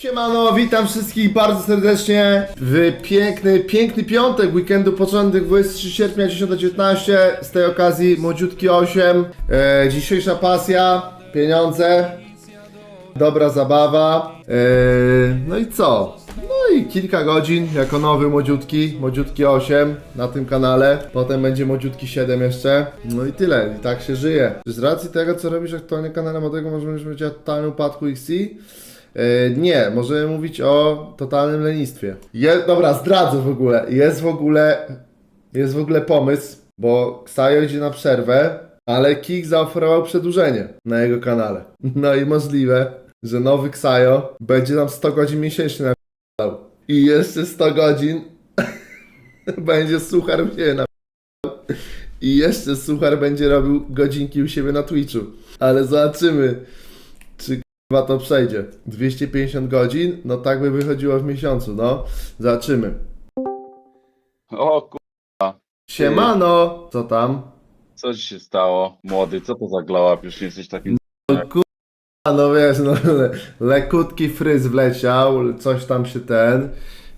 Siemano, witam wszystkich bardzo serdecznie w piękny, piękny piątek, weekendu początek 23 sierpnia 10.19 Z tej okazji młodziutki 8 e, Dzisiejsza pasja, pieniądze Dobra zabawa. E, No i co? No i kilka godzin jako nowy młodziutki, młodziutki 8 na tym kanale. Potem będzie młodziutki 7 jeszcze. No i tyle, i tak się żyje. Z racji tego co robisz aktualnie kanale młodego możemy mówić o totalnym upadku XC nie, możemy mówić o totalnym lenistwie. Je, dobra, zdradzę w ogóle. Jest w ogóle, jest w ogóle pomysł, bo Ksajo idzie na przerwę, ale Kik zaoferował przedłużenie na jego kanale. No i możliwe, że nowy Ksajo będzie nam 100 godzin miesięcznie napisał. I jeszcze 100 godzin będzie suchar u siebie i jeszcze suchar będzie robił godzinki u siebie na Twitchu. Ale zobaczymy, czy Chyba to przejdzie. 250 godzin, no tak by wychodziło w miesiącu, no. Zobaczymy. O ku... Siemano! Co tam? co ci się stało? Młody, co to za glow up? Już nie jesteś takim... No kurwa, no wiesz, no le, lekutki fryz wleciał, coś tam się ten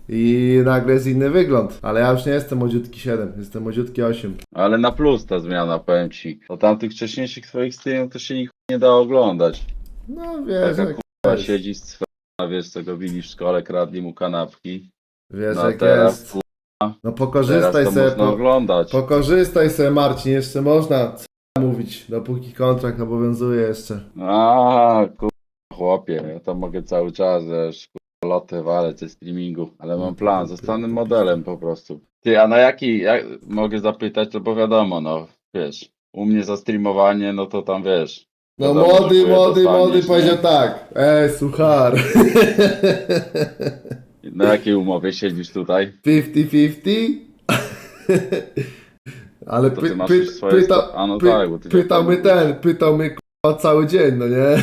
i nagle jest inny wygląd. Ale ja już nie jestem młodziutki 7, jestem młodziutki 8. Ale na plus ta zmiana, powiem ci. O tamtych wcześniejszych twoich streamów to się nikt nie da oglądać. No wiesz, Taka jak kurwa jest. siedzi z cwa- wiesz co go bili w szkole, kradli mu kanapki. Wiesz No jak teraz, jest. kurwa, No teraz pokorzystaj to sobie, można po, oglądać. pokorzystaj sobie Marcin, jeszcze można c- mówić, dopóki kontrakt obowiązuje jeszcze. A, kurwa, chłopie, ja to mogę cały czas, wiesz, kurwa, lotę walę ze streamingu, ale mam plan, zostanę modelem po prostu. Ty, a na jaki, jak, mogę zapytać, no bo wiadomo, no, wiesz, u mnie za streamowanie, no to tam, wiesz, No Wiadomo, młody, że młody, dostaniesz, młody nie? powiedział tak. Ej, suchar. na jakiej umowie siedzisz tutaj? 50-50? Ale To py, ty masz py, już swoje pyta, a no py, tak, bo ty pytał mnie ten, pytał mnie k***a cały dzień, no nie?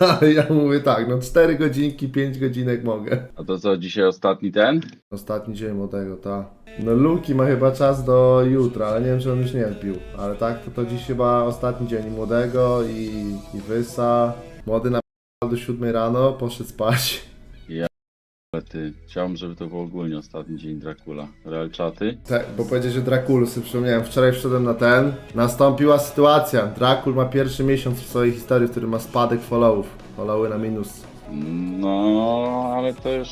Ale ja mówię tak, no 4 godzinki, 5 godzinek mogę. A to co, dzisiaj ostatni ten? Ostatni dzień młodego, ta. No Luki ma chyba czas do jutra, ale nie wiem czy on już nie wbił. Ale tak, to, to dziś chyba ostatni dzień młodego i, i Wysa. Młody na do 7 rano, poszedł spać. Ale ty, chciałbym, żeby to był ogólnie ostatni dzień Dracula. Real czaty? Tak, bo powiedzieć, że sobie przypomniałem, wczoraj wszedłem na ten, nastąpiła sytuacja, Drakul ma pierwszy miesiąc w swojej historii, w którym ma spadek followów, followy na minus, No, ale to już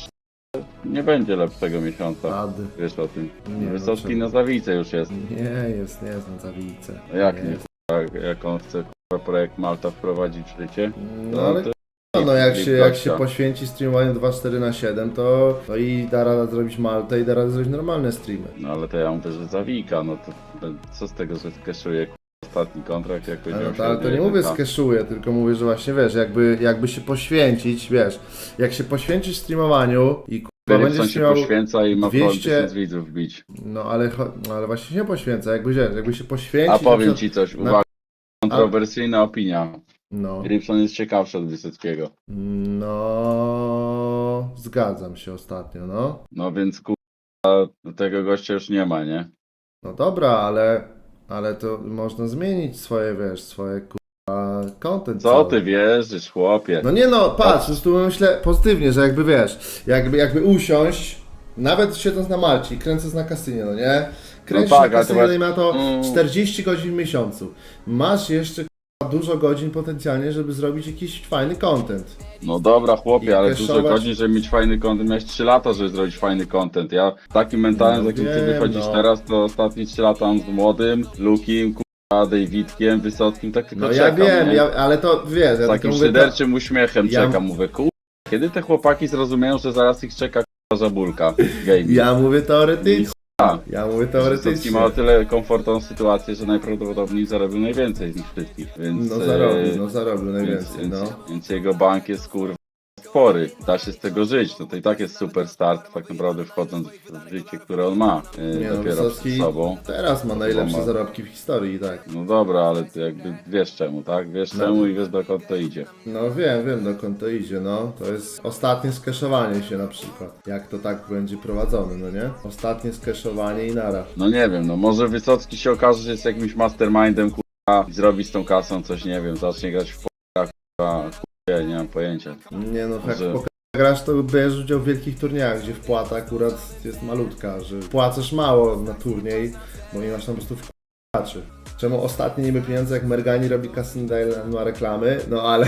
nie będzie lepszego miesiąca. rady, Wiesz o tym. Nie, Wysocki dlaczego? na zawice już jest. nie jest, nie jest na zawice. No jak nie? jest. Jak, jak on chce projekt Malta wprowadzić w życie? No ale to no, jak się, jak się poświęci streamowaniu 2.4 na 7 to, to i da radę zrobić Maltę i da radę zrobić normalne streamy. No ale to ja mówię, że zawika, no to co z tego, że skeszuje ostatni kontrakt jakoś no to, ale to nie mówię skeszuję, tylko mówię, że właśnie wiesz, jakby, jakby się poświęcić, wiesz, jak się poświęcisz streamowaniu i kurwa będziesz się miał... poświęca i ma 200 200... tysiąc widzów wbić. No ale, no, ale właśnie się nie poświęca, jakby, jakby się poświęcić... A powiem ci coś, uwaga, kontrowersyjna opinia. No, Philipson jest ciekawszy od Wysockiego. no, zgadzam się ostatnio, no. No więc kurwa, tego gościa już nie ma, nie? No dobra, ale, ale to można zmienić swoje, wiesz, swoje kurwa content. Co cały. ty wierzysz, chłopie? No nie no, patrz, po prostu myślę pozytywnie, że jakby wiesz, jakby, jakby usiąść, nawet siedząc na Malcie i kręcąc na kasynie, no nie? Kręcisz No tak, na kasynie masz- i ma to Mm. 40 godzin w miesiącu. Masz jeszcze dużo godzin potencjalnie, żeby zrobić jakiś fajny content. No dobra, chłopie, ale dużo godzin, żeby mieć fajny content, miałeś 3 lata, żeby zrobić fajny content. Ja takim mentalem, No z jakim ty wiem, wychodzisz no. teraz, to ostatnie 3 lata mam z młodym, Lukim, kurwa, Davidkiem, Wysockim, tak tylko No ja czekam, wiem, nie? ja, ale to wiesz, ja Z tylko takim mówię, to, szyderczym uśmiechem Ja- czekam, mówię, kurwa, kiedy te chłopaki zrozumieją, że zaraz ich czeka kurwa żabulka gaming? ja mówię teoretycznie. Ja mówię teoretycznie. ma o tyle komfortową sytuację, że najprawdopodobniej zarobił najwięcej z nich wszystkich, więc... No e, zarobił, no zarobił Więc, najwięcej, więc, no. więc jego bank jest kurwa spory. Da się z tego żyć. No to i tak jest super start, tak naprawdę wchodząc w życie, które on ma yy, Nie no, dopiero Wysocki przed sobą. teraz ma najlepsze ma- zarobki w historii tak. No dobra, ale ty jakby wiesz czemu, tak? Wiesz No. czemu i wiesz dokąd to idzie. No wiem, wiem dokąd to idzie, no. To jest ostatnie skeszowanie się na przykład. Jak to tak będzie prowadzone, no nie? Ostatnie skeszowanie i nara. No nie wiem, no może Wysocki się okaże, że jest jakimś mastermindem, kurwa, i zrobi z tą kasą coś, nie wiem, zacznie grać w p***a, kurwa, chuj, nie mam pojęcia. Nie no, tak Może- pokaże grasz, to bierzesz udział w wielkich turniejach, gdzie wpłata akurat jest malutka, że płacasz mało na turniej, bo nie masz tam po prostu wpłaczy. Czemu ostatnie niby pieniądze, jak Mergani robi Casino na reklamy, no ale,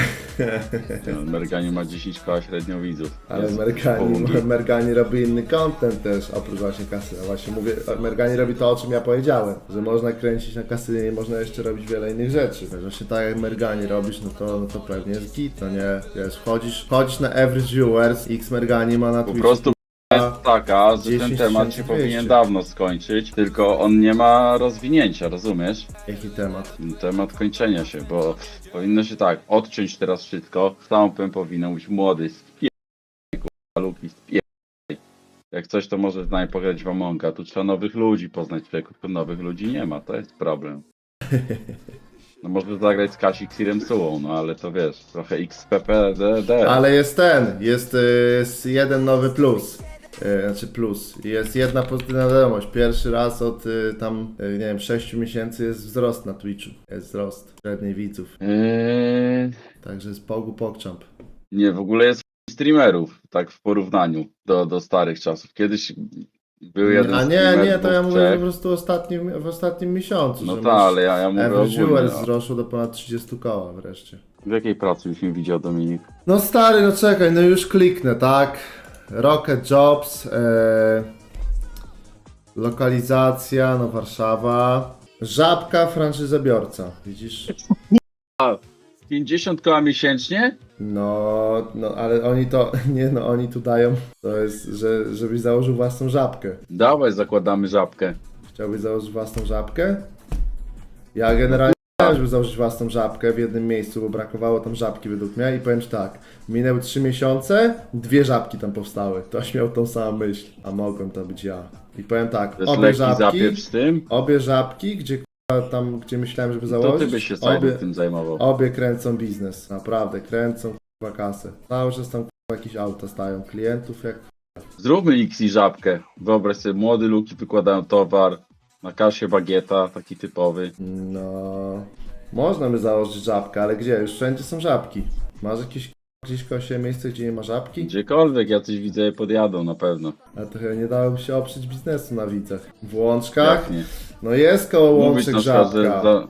No, Merganie ma 10 koła średnio widzów. ale Mergani. Mergani robi inny content też, oprócz właśnie kasyna. Właśnie mówię, Mergani robi to, o czym ja powiedziałem, że można kręcić na kasynie i można jeszcze robić wiele innych rzeczy. Że Właśnie tak jak Mergani robisz, no to, no to pewnie jest git, no nie? Wiesz, wchodzisz, wchodzisz na Average Viewers, X Mergani ma na Po Twitchu prostu taka, że ten 10 temat się 200. powinien dawno skończyć, tylko on nie ma rozwinięcia, rozumiesz? Jaki temat? Temat kończenia się, bo powinno się tak, odciąć teraz wszystko, stąpem powinno być młody, spiej, kurwa, luki, spiej. Jak coś, to może z nami pograć w Amonga, tu trzeba nowych ludzi poznać, człowieku, tylko nowych ludzi nie ma, to jest problem. No może zagrać z Kasi Xirem Sułą, no ale to wiesz, trochę XPPDD. Ale jest ten, jest, y, jest jeden nowy plus. Y, Znaczy plus. Jest jedna pozytywna wiadomość. Pierwszy raz od y, tam, y, nie wiem, 6 miesięcy jest wzrost na Twitchu. Jest wzrost średniej widzów. Eee, Także jest Pogu Pogchamp. Nie, w ogóle jest streamerów, tak w porównaniu do, do starych czasów. Kiedyś był jeden A nie, streamer, nie, to dwóch, ja mówię po prostu ostatnim, w ostatnim miesiącu. No że tak, masz ale ja, ja mówię Average ogólnie. Viewers no. wzrosło do ponad 30 koła wreszcie. W jakiej pracy już nie widział Dominik? No stary, no czekaj, no już kliknę, tak? Rocket Jobs, e, lokalizacja, no Warszawa, Żabka, franczyzobiorca, widzisz? 50 koła miesięcznie? No, no, ale oni to, nie no, oni tu dają, to jest, że, żebyś założył własną żabkę. Dawaj, zakładamy żabkę. Chciałbyś założyć własną żabkę? Ja generalnie chciałem, żeby założyć własną żabkę w jednym miejscu, bo brakowało tam żabki według mnie i powiem ci tak, minęły 3 miesiące, dwie żabki tam powstały. Ktoś miał tą samą myśl, a mogłem to być ja. I powiem tak, Też obie lekki żabki, z tym? obie żabki, gdzie k***a, tam, gdzie myślałem, żeby To założyć, ty byś się obie, sam tym zajmował. obie kręcą biznes, naprawdę, kręcą k***a kasę. Cały czas tam k***a, jakieś auta stają, klientów jak Zróbmy X i żabkę. Wyobraź sobie, młody luki wykładają towar, na kasie bagieta, taki typowy. No, można by założyć żabkę, ale gdzie? Już wszędzie są żabki. Masz jakieś gdzieś koło siebie miejsce, gdzie nie ma żabki? Gdziekolwiek jacyś widzę podjadą na pewno. A to chyba nie dałoby się oprzeć biznesu na widzach. W Łączkach? Jak nie? No jest koło Mówić Łączek na przykład, że żabka. za,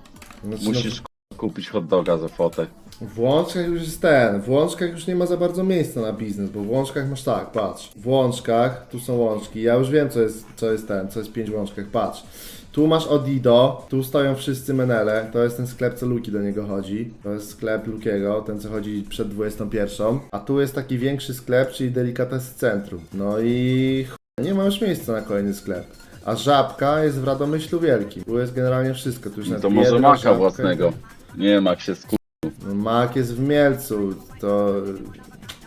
Znaczy, musisz kupić hot doga za fotę. W Łączkach już jest ten. W Łączkach już nie ma za bardzo miejsca na biznes, bo w Łączkach masz tak, patrz. W Łączkach, tu są Łączki. Ja już wiem, co jest, co jest ten, co jest pięć Łączkach, patrz. Tu masz Odido, tu stoją wszyscy menele, to jest ten sklep, co Luki do niego chodzi. To jest sklep Lukiego, ten co chodzi przed 21. A tu jest taki większy sklep, czyli Delikatesy Centrum. No i ch... nie ma już miejsca na kolejny sklep. A Żabka jest w Radomyślu Wielkim. Tu jest generalnie wszystko. Tu już No nawet to może maka Żabka własnego. Nie jak się sku... no, Mac jest w Mielcu, to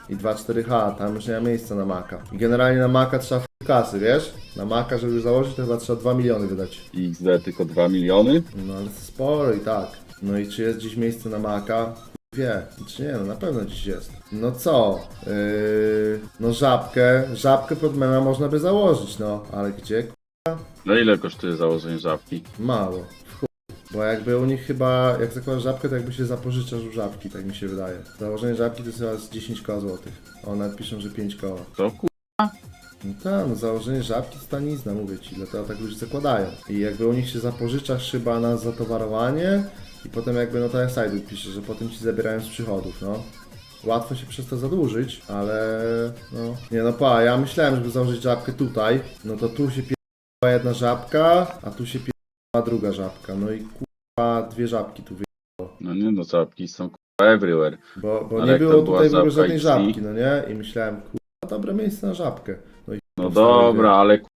i 2.4H, tam już nie ma miejsca na Maca. I generalnie na Maca trzeba f- kasy, wiesz? Na Maca, żeby założyć, to chyba trzeba 2 miliony wydać. XD tylko 2 miliony? No ale sporo i tak. No i czy jest gdzieś miejsce na Maca? Wie, czy nie, no na pewno gdzieś jest. No co? Yy, no żabkę, żabkę pod mema można by założyć, no, ale gdzie? No ile kosztuje założenie żabki? Mało. Bo jakby u nich chyba, jak zakładasz żabkę, to jakby się zapożyczasz u żabki, tak mi się wydaje. Założenie żabki to jest chyba z 10 koła złotych. One piszą, że 5 koła. To ku... No tak, no założenie żabki to tanizna, mówię ci, dlatego tak ludzie zakładają. I jakby u nich się zapożyczasz chyba na zatowarowanie i potem jakby no to jak Saidu pisze, że potem ci zabierają z przychodów, no. Łatwo się przez to zadłużyć, ale no... Nie no pa, ja myślałem, żeby założyć żabkę tutaj, no to tu się pierdolała jedna żabka, a tu się pierdolała druga żabka, no i kurwa dwie żabki tu wy... No nie no, żabki są kurwa everywhere. Bo, bo Ale nie jak to było była tutaj w ogóle żabka żadnej żabki, no nie? I myślałem, kurwa, dobre miejsce na żabkę. No i No dobra, ale kurwa,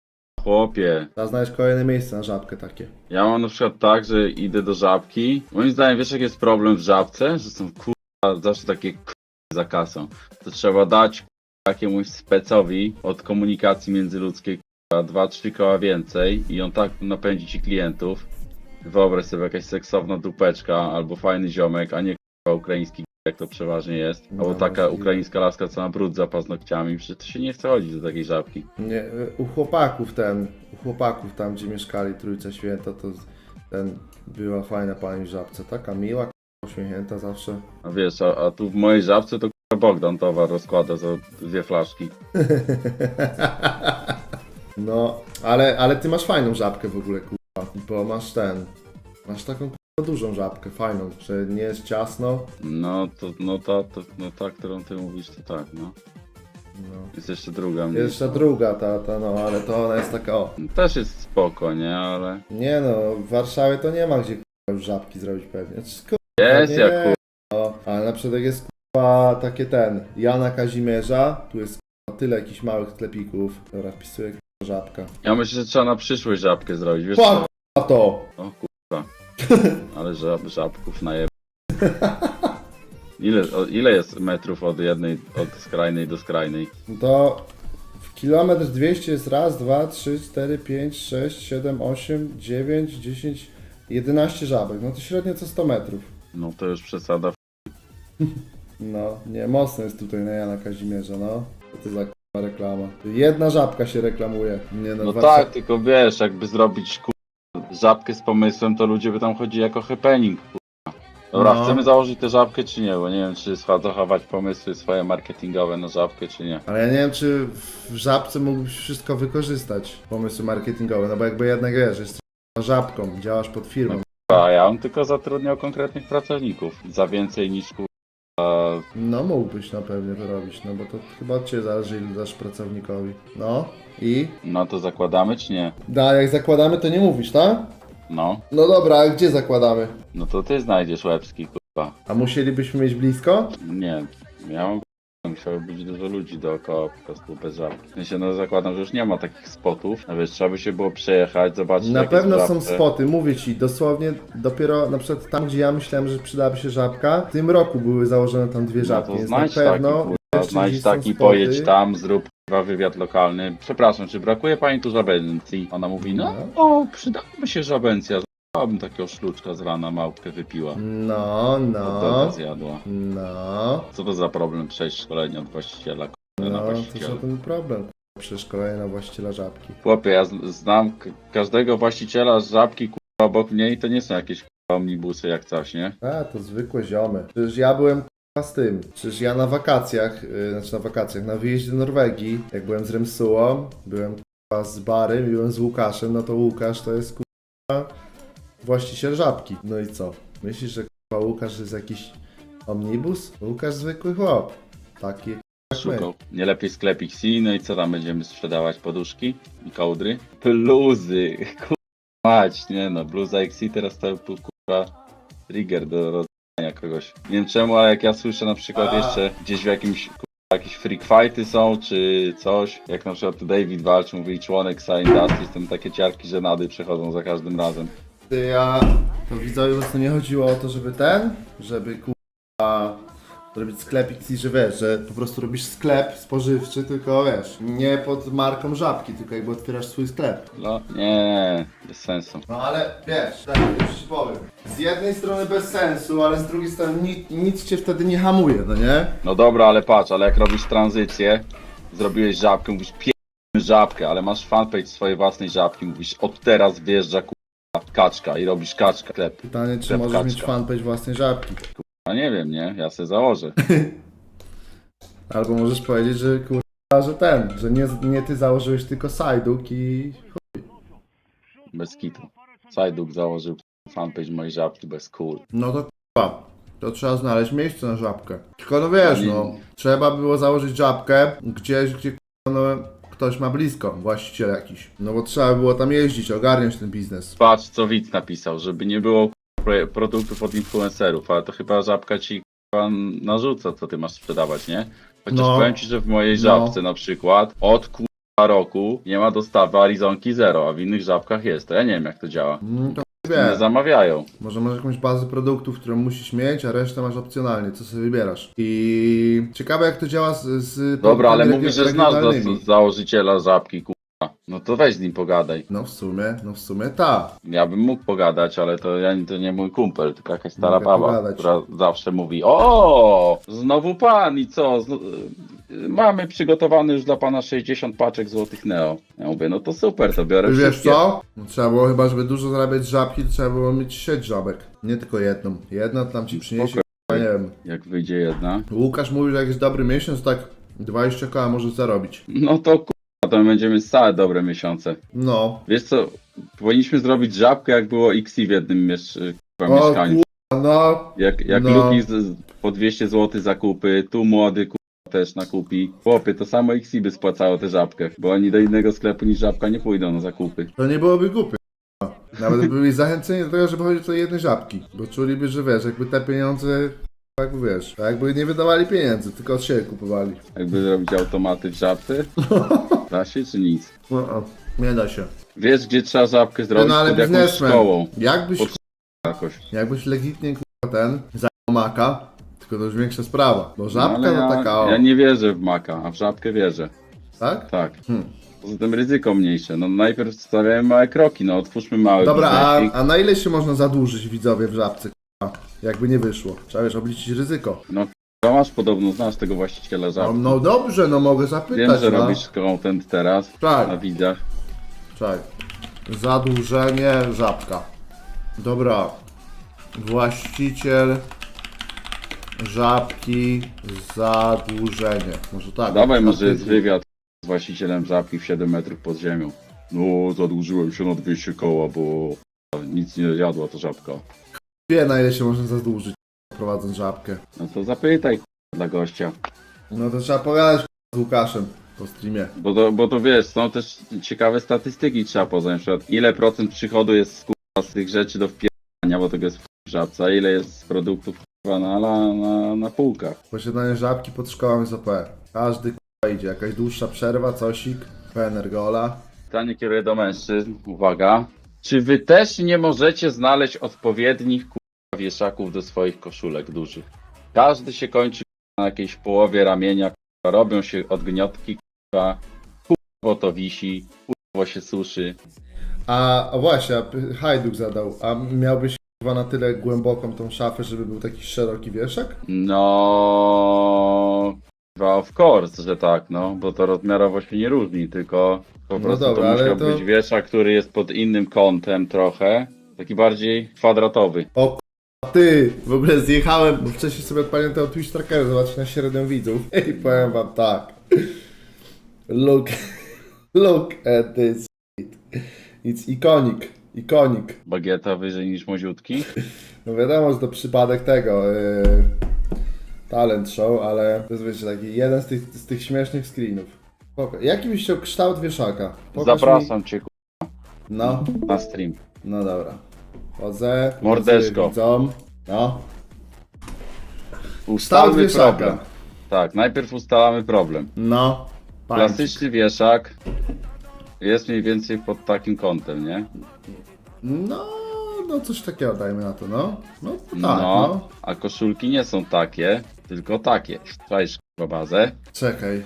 chłopie. Trzeba znaleźć kolejne miejsce na żabkę takie. Ja mam na przykład tak, że idę do żabki. Moim zdaniem, wiesz jaki jest problem w żabce? Że są kurwa zawsze takie kurwa za kasą. To trzeba dać kurwa, jakiemuś specowi od komunikacji międzyludzkiej kurwa 2-3 koła więcej i on tak napędzi ci klientów. Wyobraź sobie jakaś seksowna dupeczka albo fajny ziomek, a nie ukraiński jak to przeważnie jest. No, Albo taka możliwe. ukraińska laska co ma brud za paznokciami. Przecież to się nie chce chodzić do takiej żabki. Nie, y, u chłopaków ten, u chłopaków tam gdzie mieszkali Trójca Święta, to ten była fajna pani w żabce, taka miła, uśmiechnięta zawsze. A wiesz, a, a tu w mojej żabce to Bogdan towar rozkłada za dwie flaszki. No, ale, ale ty masz fajną żabkę w ogóle, kurwa, bo masz ten, masz taką kurwa dużą żabkę, fajną, że nie jest ciasno. No to, no ta, to, no ta, którą ty mówisz, to tak, no. No. Jest jeszcze druga. Jest jeszcze druga ta, ta, no, ale to ona jest taka, o. Też jest spoko, nie? Ale Nie no, w Warszawie to nie ma gdzie kurwa, już żabki zrobić pewnie. Znaczy, kurwa, jest nie, jak kur... No, ale na przykład jak jest kurwa takie ten, Jana Kazimierza, tu jest kurwa tyle jakichś małych sklepików. Dobra, wpisuję kurwa żabka. Ja myślę, że trzeba na przyszłość żabkę zrobić, wiesz co? to! O kurwa. Ale żab, żabków najeb... Ile, o, ile jest metrów od jednej, od skrajnej do skrajnej? No to w kilometr 200 jest raz, dwa, trzy, cztery, pięć, sześć, siedem, osiem, dziewięć, dziesięć, 11 żabek. No to średnio co 100 metrów. No to już przesada. No, nie, mocno jest tutaj na Jana Kazimierza, no. Co to za reklama. Jedna żabka się reklamuje. Nie no, No Warszaw- tak, tylko wiesz, jakby zrobić kur... żabkę z pomysłem, to ludzie by tam chodzili jako happening. Dobra, No. chcemy założyć tę żabkę czy nie? Bo nie wiem, czy zachować pomysły swoje marketingowe na żabkę, czy nie. Ale ja nie wiem, czy w żabce mógłbyś wszystko wykorzystać, pomysły marketingowe, no bo jakby jednak wiesz, jesteś żabką, działasz pod firmą. A ja bym tylko zatrudniał konkretnych pracowników. Za więcej niż kur... No mógłbyś na pewno to robić, no bo to chyba od Ciebie zależy, ile dasz pracownikowi. No i? No to zakładamy, czy nie? Da, jak zakładamy, to nie mówisz, tak? No. No dobra, a gdzie zakładamy? No to ty znajdziesz łebski, kurwa. A musielibyśmy mieć blisko? Nie, ja mam musiało być dużo ludzi dookoła po prostu bez żabki. W sensie, no zakładam, że już nie ma takich spotów. No wiesz, trzeba by się było przejechać, zobaczyć Na pewno są żabce. spoty, mówię Ci, dosłownie dopiero na przykład tam, gdzie ja myślałem, że przydałaby się żabka, w tym roku były założone tam dwie No żabki, to więc na znajdź pewno... taki, kurwa, znajdź są taki, spoty. pojedź tam, zrób kurwa wywiad lokalny. Przepraszam, czy brakuje pani tu żabencji? Ona mówi, no, o, przydałaby się żabencja. Chciałabym takiego szluczka z rana, małpkę wypiła. No, No. No, zjadła. no, Co to za problem przejść szkolenie od właściciela kurwa, na no, to właściciela? żaden problem. Przeszkolenie na właściciela żabki. Chłopie, ja z- znam k- każdego właściciela z żabki kurwa obok mnie i to nie są jakieś kurwa omnibusy jak coś, nie? A, to zwykłe ziomy. Przecież ja byłem k***a z tym. Przecież ja na wakacjach, yy, znaczy na wakacjach, na wyjeździe do Norwegii, jak byłem z Remsułą, byłem k***a z Barym i byłem z Łukaszem, no to Łukasz to jest k***a właściciel żabki. No i co? Myślisz, że k***a Łukasz jest jakiś omnibus? Łukasz zwykły chłop. Taki jak my. Szukał. Nie lepiej sklepik si, no i co tam będziemy sprzedawać? Poduszki i kołdry? Bluzy, kurwa mać, nie no, bluza XC teraz to był kurwa trigger do rozdania kogoś. Nie wiem czemu, ale jak ja słyszę na przykład A. jeszcze gdzieś w jakimś kurwa, jakieś freak fighty są, czy coś, jak na przykład tu David walczy, mówi członek Sign Industries, tam takie ciarki żenady przechodzą za każdym razem. Ja... To widzowie, po nie chodziło o to, żeby ten, żeby k***a zrobić sklepik i że wiesz, że po prostu robisz sklep spożywczy, tylko wiesz, nie pod marką żabki, tylko jakby otwierasz swój sklep. No, nie, bez sensu. No ale wiesz, tak, już ci powiem. Z jednej strony bez sensu, ale z drugiej strony nic, nic cię wtedy nie hamuje, no nie? No dobra, ale patrz, ale jak robisz tranzycję, zrobiłeś żabkę, mówisz pierdolę żabkę, ale masz fanpage swojej własnej żabki, mówisz od teraz wjeżdża kurwa kaczka i robisz kaczka sklep. Pytanie, czy Sklep możesz mieć kaczka. fanpage własnej żabki. A nie wiem, nie? Ja se założę. Albo możesz powiedzieć, że kurwa, że ten, że nie, nie ty założyłeś tylko Sajduk i... Bez kitu. Sajduk założył fanpage mojej żabki bez cool. No to kurwa, to trzeba znaleźć miejsce na żabkę. Tylko no wiesz, Ale- no, trzeba było założyć żabkę gdzieś, gdzie kurwa, no, ktoś ma blisko, właściciel jakiś. No bo trzeba było tam jeździć, ogarniać ten biznes. Patrz, co widz napisał, żeby nie było pro- produktów od influencerów, ale to chyba żabka ci kurwa, narzuca, co ty masz sprzedawać, nie? Chociaż No. powiem ci, że w mojej No. żabce na przykład od kurwa roku nie ma dostawy Arizonki zero, a w innych żabkach jest. To ja nie wiem jak to działa. Mm, to Nie zamawiają. Może masz jakąś bazę produktów, którą musisz mieć, a resztę masz opcjonalnie, co sobie wybierasz. I ciekawe jak to działa z, z Dobra, ale mówisz, że znasz za, założyciela żabki, kurwa. No to weź z nim pogadaj. No w sumie, no w sumie tak. Ja bym mógł pogadać, ale to, ja, to nie mój kumpel, tylko jakaś stara Mogę baba, pogadać. która zawsze mówi O, znowu pan i co? Y, mamy przygotowany już dla pana 60 paczek złotych Neo. Ja mówię, no to super, to biorę Wiesz wszystkie. co? No, trzeba było chyba, żeby dużo zarabiać żabki, to trzeba było mieć sieć żabek. Nie tylko jedną. Jedna tam ci przyniesie, Spoko. nie wiem, jak wyjdzie jedna. Łukasz mówił, że jak jest dobry miesiąc, tak 20 koła może zarobić. No to kurwa, to będziemy całe dobre miesiące. No. Wiesz co, powinniśmy zrobić żabkę, jak było XI w jednym miesz kurwa, O mieszkaniu. kurwa, no. Jak, jak No. Luki z, z, po 200 zł zakupy, tu młody kurwa też nakupi. Chłopie, to samo XI by spłacało tę żabkę, bo oni do innego sklepu niż żabka nie pójdą na zakupy. To nie byłoby głupie. k***a. Nawet byli zachęceni do tego, żeby chodzić do jednej żabki. Bo czuliby, że wiesz, jakby te pieniądze, jakby wiesz, jakby nie wydawali pieniędzy, tylko od siebie kupowali. Jakby zrobić automaty w żabce, da się czy nic? No, o, nie da się. Wiesz, gdzie trzeba żabkę zrobić? no ale Pod jakąś biznesmen, szkołą. jakbyś, Pod jakoś. jakbyś legitnie kurwa, ten, zajął maka, tylko to już większa sprawa. Bo żabka No, ale to ja, taka o, Ja nie wierzę w maka, a w żabkę wierzę. tak? Tak. Hmm. Poza tym ryzyko mniejsze. No najpierw stawiamy małe kroki, no otwórzmy małe Dobra, a, biznesik. a na ile się można zadłużyć widzowie w żabce, kurwa? Jakby nie wyszło. Trzeba wiesz, obliczyć ryzyko. No masz podobno, znasz tego właściciela No, żabki. no dobrze, no mogę Wiem, zapytać, że no. robisz content teraz Tak. na widzach. Czekaj. Zadłużenie żabka. Dobra. Właściciel żabki zadłużenie. Może tak. Dawaj może jest wywiad z właścicielem żabki w 7 metrów pod ziemią. No, zadłużyłem się na 200 koła, bo nic nie jadła to żabka. Wie na ile się można zadłużyć prowadząc żabkę. No to zapytaj k***a, dla gościa. No to trzeba pogadać z Łukaszem po streamie. Bo to, bo to wiesz, są też ciekawe statystyki trzeba poznać. Na przykład ile procent przychodu jest k***a, z tych rzeczy do wpierania, bo tego jest w żabce, a ile jest z produktów k***a, na, na, na, na półkach. Posiadanie żabki pod szkołą jest OP. Każdy k***a idzie. Jakaś dłuższa przerwa, cosik, Energola. Pytanie kieruję do mężczyzn. Uwaga. Czy wy też nie możecie znaleźć odpowiednich wieszaków do swoich koszulek dużych? Każdy się kończy na jakiejś połowie ramienia, robią się odgniotki, k***a, kurwo to wisi, kurwo się suszy. A, a właśnie, a Hajduk zadał, a miałbyś chyba na tyle głęboką tą szafę, żeby był taki szeroki wieszak? No, chyba of course, że tak, no, bo to rozmiarowo się nie różni, tylko po No prostu dobra, to musiał to- być wieszak, który jest pod innym kątem trochę, taki bardziej kwadratowy. O ty! W ogóle zjechałem, bo wcześniej sobie odpaliłem ten Twitch Tracker, zobaczyć na średnią widzów. I powiem wam tak. Look, look at this shit. It's iconic, iconic. Bagieta wyżej niż moziutki. No wiadomo, że to przypadek tego, yy, talent show, ale to jest wiecie, taki jeden z tych, z tych śmiesznych screenów. Spoko. Jaki byś chciał kształt wieszaka? Pokaż Zapraszam cię ku- Mi... No, na stream. no dobra. Chodzę, Mordeczko. widzom. No. Ustalmy wieszaka. problem. Tak, najpierw ustalamy problem. No. Pańczyk. Klasyczny wieszak jest mniej więcej pod takim kątem, nie? No, no coś takiego dajmy na to, no. No tak, no, no. a koszulki nie są takie, tylko takie. Czaisz k***a, bazę. Czekaj.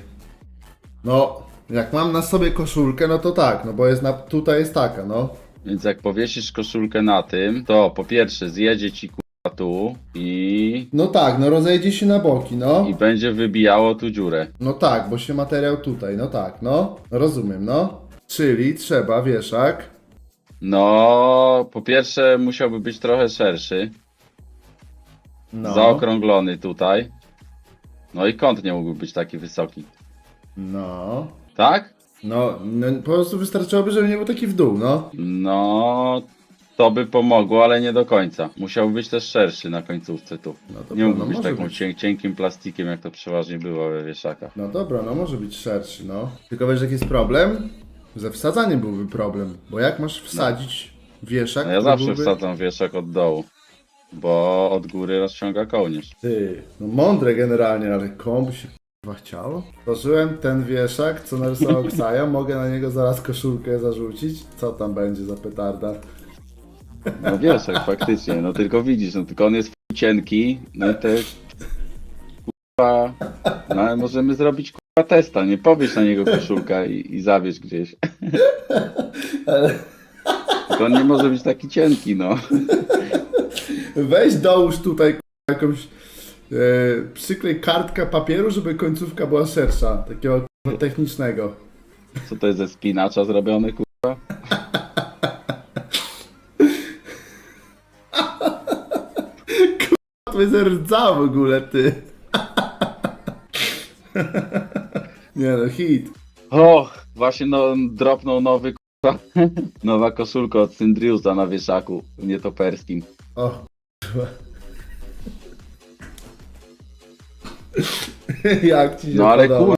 No, jak mam na sobie koszulkę, no to tak, no bo jest na, tutaj jest taka, no. Więc jak powiesisz koszulkę na tym, to po pierwsze zjedzie ci k***a tu i, No tak, no rozejdzie się na boki, no. i będzie wybijało tu dziurę. No tak, bo się materiał tutaj, no tak, no. Rozumiem, no. Czyli trzeba wieszak. No, po pierwsze musiałby być trochę szerszy, No. zaokrąglony tutaj. No i kąt nie mógłby być taki wysoki. No. Tak? No, no, po prostu wystarczyłoby, żeby nie był taki w dół, no. No, to by pomogło, ale nie do końca. Musiał być też szerszy na końcówce tu. No to Nie no, mógł być może takim być. cienk- cienkim plastikiem, jak to przeważnie było we wieszakach. No dobra, no może być szerszy, no. Tylko wiesz, jaki jest problem? Ze wsadzaniem byłby problem, bo jak masz wsadzić wieszak, No ja który zawsze byłby... wsadzam wieszak od dołu, bo od góry rozciąga kołnierz. Ty, no mądre generalnie, ale komu się chyba chciało? Tworzyłem ten wieszak, co narysował Ksaja, mogę na niego zaraz koszulkę zarzucić? Co tam będzie za petarda? No wieszak, faktycznie, no tylko widzisz, no tylko on jest cienki, no i te kurwa, no ale możemy zrobić kurwa testa, nie powiesz na niego koszulka i, i zawieź gdzieś. Tylko on nie może być taki cienki, no. Weź dołóż tutaj jakąś przyklej kartkę papieru, żeby końcówka była szersza, takiego technicznego. Co to jest ze spinacza zrobione, kurwa? Tu mnie zerdza w ogóle, ty. Nie no, hit. O, właśnie no, dropnął nowy k***a. Nowa koszulka od Syndriusa na wieszaku nietoperskim. O, kurwa. Jak ci się No ale podoba? kur...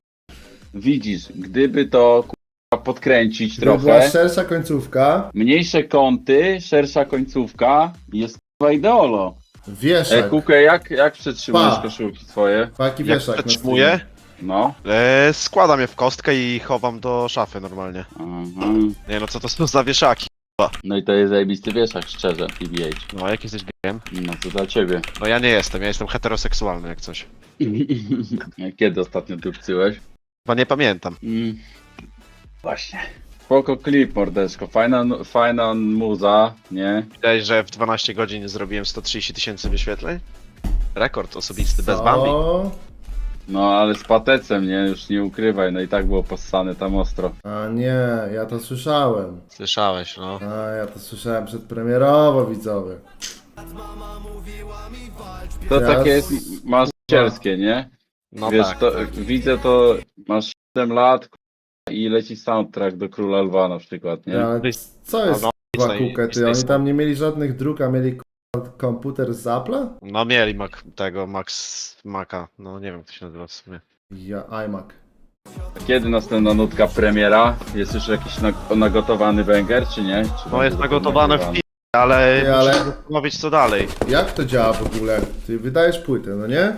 Widzisz, gdyby to kurwa podkręcić Gdyby była trochę, szersza końcówka, mniejsze kąty, szersza końcówka, jest kurwa ideolo. E, wieszak. Kukę, jak, jak przetrzymujesz Pa. koszulki swoje? Taki Jak wieszak. na przetrzymuję, No. e, składam je w kostkę i chowam do szafy normalnie. Aha. Nie no, co to są za wieszaki? No i to jest zajebisty wieszak, szczerze, PBH. No, jak jesteś gejem? No to dla ciebie. No ja nie jestem, ja jestem heteroseksualny jak coś. Kiedy ostatnio dupcyłeś? Chyba nie pamiętam. Mm. Właśnie. Spoko klip, mordeczko. Fajna, fajna muza, nie? Widać, że w 12 godzin zrobiłem 130 tysięcy wyświetleń? Rekord osobisty, bez? Bambi. No ale z patecem, nie? Już nie ukrywaj, no i tak było possane tam ostro. A nie, ja to słyszałem. Słyszałeś, no. A ja to słyszałem przedpremierowo, widzowie. To Teraz- takie jest maszerskie, nie? No Wiesz, tak. to, widzę to, masz 7 lat k***a, i leci soundtrack do Króla Lwa na przykład, nie? Ale co jest no, kurwa Disney- kukę, ty? Oni tam nie mieli żadnych dróg, a mieli komputer z Apple'a? No mieli Mac, tego Max Maca, no nie wiem jak to się nazywa w sumie. Ja, iMac. Kiedy następna nutka premiera? Jest już jakiś nag- nagotowany węgier, czy nie? Czy No będzie jest nagotowane w pi... ale ale- muszę zastanowić co dalej. Jak to działa w ogóle? Ty wydajesz płytę, no nie?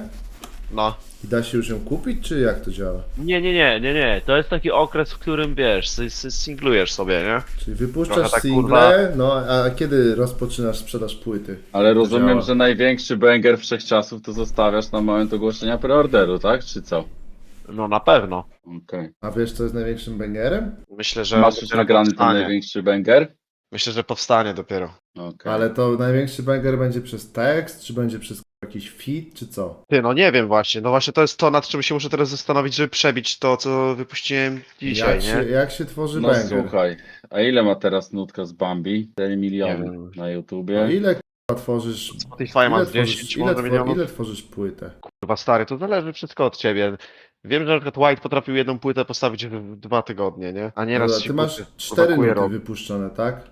No. I da się już ją kupić, czy jak to działa? Nie, nie, nie, nie, nie. To jest taki okres, w którym wiesz, sy- sy- Singlujesz sobie, nie? Czyli wypuszczasz Trochę tak, single, no a kiedy rozpoczynasz sprzedaż płyty? Ale rozumiem, działa. że największy banger wszechczasów to zostawiasz na moment ogłoszenia preorderu, tak? Czy co? no na pewno. Okej. A wiesz co jest największym bangerem? Myślę, że Masz już dopiero nagrany ten powstanie. największy banger? Myślę, że powstanie dopiero. Okej. Ale to największy banger będzie przez tekst, czy będzie przez jakiś feed, czy co? Ty, no nie wiem właśnie, no właśnie to jest to, nad czym się muszę teraz zastanowić, żeby przebić to, co wypuściłem dzisiaj, jak, nie? się, jak się tworzy No banger? słuchaj, a ile ma teraz nutka z Bambi? 4 miliony na YouTubie. ile k***a tworzysz... Spotify ma Ile 10 tworzysz, ile, milionów. ile tworzysz płytę? Kurwa stary, to zależy wszystko od ciebie. Wiem, że na przykład White potrafił jedną płytę postawić w dwa tygodnie, nie? A nieraz Dobra, się ty masz cztery nuty rob- wypuszczone, tak?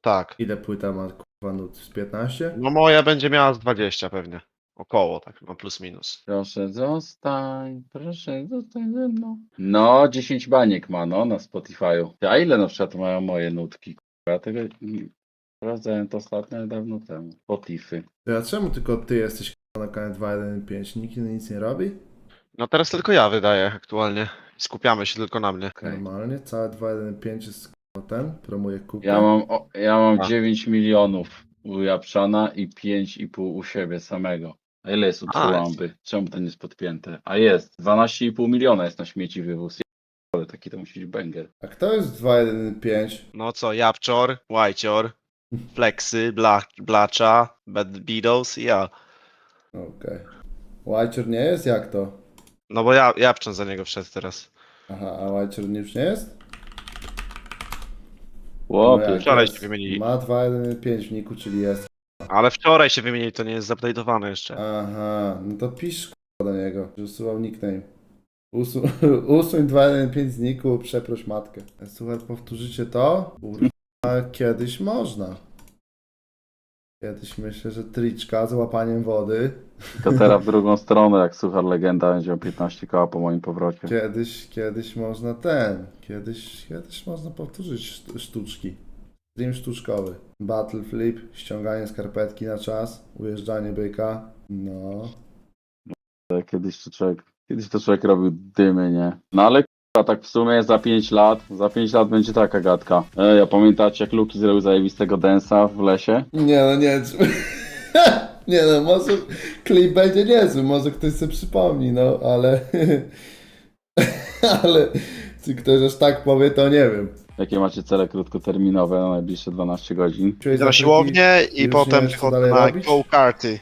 Tak. Ile płyta ma kurwa nut? Z 15? No moja będzie miała z 20 pewnie. Około, tak, no plus minus. Proszę zostań, proszę zostań ze mną. No, 10 baniek ma, no, na Spotify'u. A ile na przykład mają moje nutki? Ja tego nie- sprawdzałem to ostatnio dawno temu. Spotify. Ja czemu tylko ty jesteś k***a, na kanale 215? Nikt inny nic nie robi? No teraz tylko ja wydaję aktualnie. Skupiamy się tylko na mnie. Okej. Normalnie, całe 215 jest k***a, ten, promuje kupę. Ja mam, o, ja mam A. 9 milionów u Japszana i 5,5 u siebie samego. A ile jest A, Trulamby? Czemu to nie jest podpięte? A jest, 12,5 miliona jest na śmieci wywóz. Ale taki to musi być banger. A kto jest 215? No co, Japczor, Whitecior, Flexy, Bla, Blacza, Bad Beatles i ja. Okej. Whiter nie jest? Jak to? No bo ja, Japczan za niego wszedł teraz. Aha, a Whiter już nie jest? Chłopie, No wczoraj się wymienili. Ma 215 w niku, czyli jest. Ale wczoraj się wymienili, to nie jest zupdate'owane jeszcze. Aha, no to pisz k***a, do niego, że usuwał nickname. Usu usuń 215 z niku, przeproś matkę. Słuchaj, powtórzycie to? Kurwa, kiedyś można. Kiedyś myślę, że triczka z łapaniem wody. to teraz w drugą stronę, jak Suchar Legenda będzie miał 15 koła po moim powrocie. Kiedyś, kiedyś można ten. Kiedyś, kiedyś można powtórzyć szt- sztuczki. Stream sztuczkowy. Battle flip, ściąganie skarpetki na czas, ujeżdżanie byka. No. Kiedyś to człowiek, kiedyś to człowiek robił dymy, nie? No ale k***a, tak w sumie za 5 lat, za 5 lat będzie taka gadka. E, ja pamiętacie jak Luki zrobił zajebistego densa w lesie? Nie no, nie. nie no, może klip będzie niezły, może ktoś sobie przypomni, no, ale... ale czy ktoś aż tak powie, to nie wiem. Jakie macie cele krótkoterminowe na najbliższe 12 godzin? Za na siłownię już i nie potem wiesz, co chodzę dalej na robić? go-karty.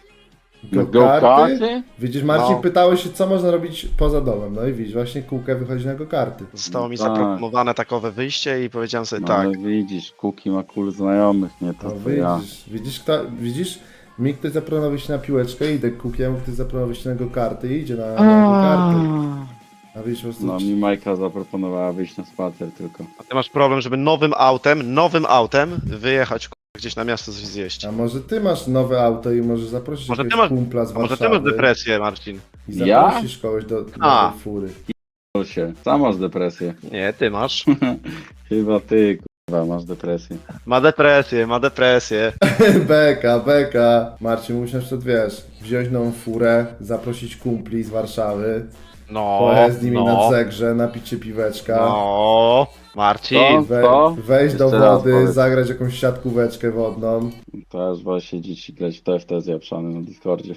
Go-karty? Go-karty? Widzisz, Marcin, No. pytałeś się, co można robić poza domem. No i widzisz, właśnie kółkę wychodzi na go-karty. Zostało mi Tak. zaproponowane takowe wyjście i powiedziałem sobie No tak. ale widzisz, Kuki ma kul znajomych, nie to No ja. widzisz, widzisz, kto, widzisz, Mi ktoś zaproponował wyjść na piłeczkę, idę kukiem, ktoś zaproponował wyjść na jego karty i idzie na, na jego karty. A wiesz, po prostu... No mi Majka zaproponowała wyjść na spacer tylko. A ty masz problem, żeby nowym autem, nowym autem wyjechać kurwa, gdzieś na miasto coś zjeść. A może ty masz nowe auto i możesz zaprosić Może ty jakiegoś masz- kumpla z A może Warszawy ty masz depresję, Marcin? i Ja? zaprosisz kogoś do A. nowej fury. To się. Sam masz depresję. Nie, ty masz. Chyba ty, kurwa, masz depresję. Ma depresję, ma depresję. beka, beka. Marcin, musisz przykład, wiesz, wziąć nową furę, zaprosić kumpli z Warszawy, No, pojechać z nimi na no, zegrze, napić się piweczka, no, Marcin. We, Co? wejść do Jeszcze raz wody, powiedz. zagrać jakąś siatkóweczkę wodną. Też właśnie siedzieć i grać w TFT zjapszany na Discordzie.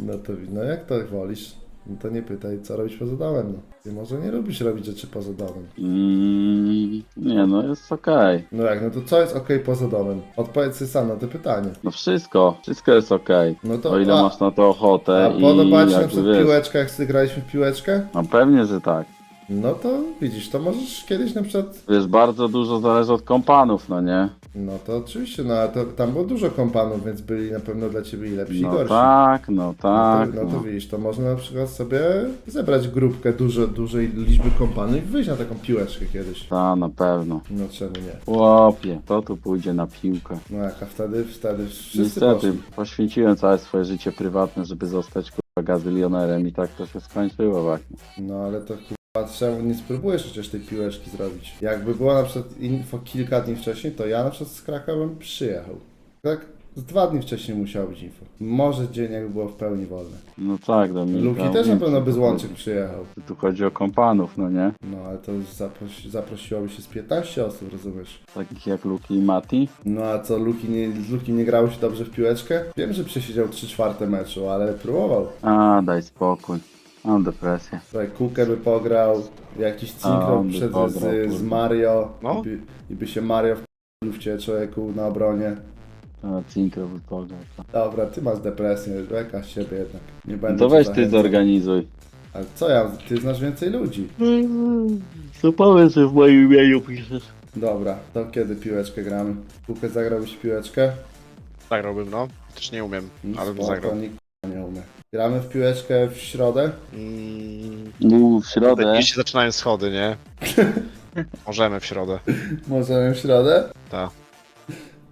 No to no jak to wolisz? No to nie pytaj, co robić poza domem, no. Ty może nie lubisz robić rzeczy poza domem. Mm, nie no, jest okej. No jak, no to co jest okej poza domem? Odpowiedz sobie sam na to pytanie. No wszystko, wszystko jest okej. No to O ile a, masz na to ochotę a i podoba ci na jakby przykład wiesz, piłeczka, jak sobie graliśmy w piłeczkę? No pewnie, że tak. No to widzisz, to możesz kiedyś na przykład Wiesz, bardzo dużo zależy od kompanów, no nie? No to oczywiście, no ale to, tam było dużo kompanów, więc byli na pewno dla ciebie i lepsi i No gorsi. tak, no No tak. to, no to No. widzisz, to można na przykład sobie zebrać grupkę dużo, dużej liczby kompanów i wyjść na taką piłeczkę kiedyś. Ta, na pewno. No czemu nie? Chłopie, to tu pójdzie na piłkę. No jak, a wtedy, wtedy wszyscy Niestety, poszli. poświęciłem całe swoje życie prywatne, żeby zostać gazylionerem i tak to się skończyło właśnie. No ale to chyba czemu nie spróbujesz chociaż tej piłeczki zrobić? Jakby było na przykład info kilka dni wcześniej, to ja na przykład z Krakowa bym przyjechał. Tak? Z dwa dni wcześniej musiało być info. Może dzień jakby było w pełni wolne. No tak, Dominika. Luki też na pewno by z przyjechał. Tu chodzi o kompanów, no nie? No ale to zaprosi, zaprosiłoby się z 15 osób, rozumiesz? Takich jak Luki i Mati. No a co, Luki nie, z Luki nie grało się dobrze w piłeczkę? Wiem, że przesiedział 3 czwarte meczu, ale próbował. A, daj spokój. Mam depresję. Tutaj Kukę by pograł, jakiś Cinkro on by przed pograł, z, z kurde. Mario No. i, by, i by się Mario w w cię człowieku na obronie. A, Cinkro by pograł. to. Dobra, ty masz depresję, beka z siebie jednak. Nie No będę to cię weź ty zachęcał. zorganizuj. Ale co ja, ty znasz więcej ludzi. Co powiedz, że w moim imieniu piszesz? Dobra, to kiedy piłeczkę gramy? Kukę zagrałbyś w piłeczkę? Zagrałbym, no. Też nie umiem, ale bym Spoko, zagrał. nikt nie umie. Gramy w piłeczkę w środę? Mm, No, w środę. Się zaczynają schody, nie? Możemy w środę. Możemy w środę? Tak.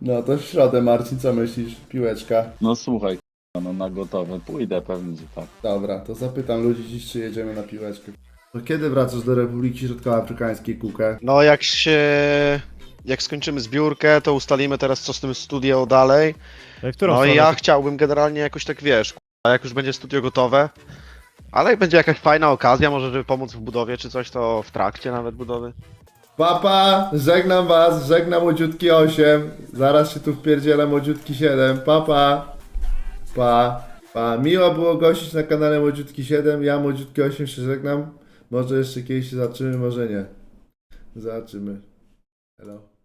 No to w środę, Marcin, co myślisz? Piłeczka. No słuchaj, no na gotowe. Pójdę pewnie, że tak. Dobra, to zapytam ludzi dziś, czy jedziemy na piłeczkę. To kiedy wracasz do Republiki Środkowoafrykańskiej, Kukę? No jak się... Jak skończymy zbiórkę, to ustalimy teraz co z tym studio dalej. Którą No i stronę? ja chciałbym generalnie jakoś tak, wiesz, a jak już będzie studio gotowe, ale jak będzie jakaś fajna okazja, może żeby pomóc w budowie czy coś, to w trakcie nawet budowy. Papa, żegnam was, żegnam młodziutki 8. Zaraz się tu wpierdzielę młodziutki 7. Papa. Pa. Pa. Miło było gościć na kanale młodziutki 7. Ja młodziutki 8 się żegnam. Może jeszcze kiedyś się zaczymy, może nie. Zobaczymy. Hello.